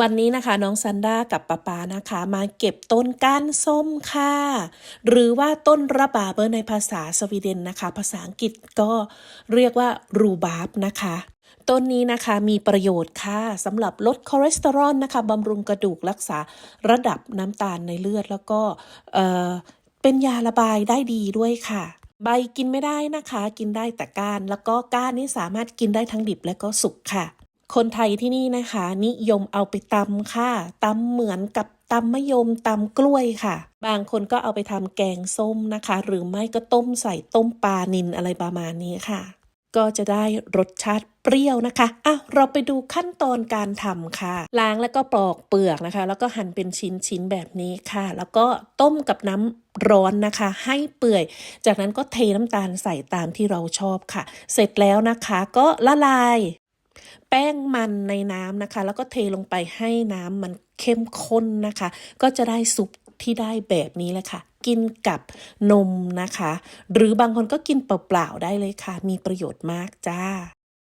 วันนี้นะคะน้องซันด้ากับป๊าป๊านะคะ มาเก็บต้นก้านส้มค่ะ หรือว่าต้นระบาเบอร์ในภาษาสวีเดนนะคะ ภาษาอังกฤษก็เรียกว่ารูบาร์บนะคะต้นนี้นะคะมีประโยชน์ค่ะสำหรับลดคอเลสเตอรอลนะคะบำรุงกระดูกรักษาระดับน้ำตาลในเลือด แล้วก็เอ่อเป็นยาระบายได้ดีด้วยค่ะ ใบกินไม่ได้นะคะ กินได้แต่ก้าน แล้วก็ก้านนี่สามารถกินได้ทั้งดิบและก็สุกค่ะ คนไทยที่นี่นะคะ นิยมเอาไปตำค่ะตำเหมือนกับตำมะยมตำกล้วยค่ะ บางคนก็เอาไปทำแกงส้มนะคะ หรือไม่ก็ต้มใส่ต้มปลานินอะไรประมาณนี้ค่ะ ก็จะได้รสชาติเปรี้ยวนะคะอะเราไปดูขั้นตอนการทำค่ะ ล้างแล้วก็ปลอกเปลือกนะคะ แล้วก็หั่นเป็นชิ้นๆแบบนี้ค่ะ แล้วก็ต้มกับน้ำร้อนนะคะ ให้เปื่อย จากนั้นก็เทน้ำตาลใส่ตามที่เราชอบค่ะ เสร็จแล้วนะคะ ก็ละลาย ป้งมันในน้ำนะคะ แล้วก็เทลงไปให้น้ำมันเข้มข้นนะคะ ก็จะได้ซุปที่ได้แบบนี้แหละค่ะ กินกับนมนะคะ หรือบางคนก็กินเปล่าๆได้เลยค่ะ มีประโยชน์มากจ้า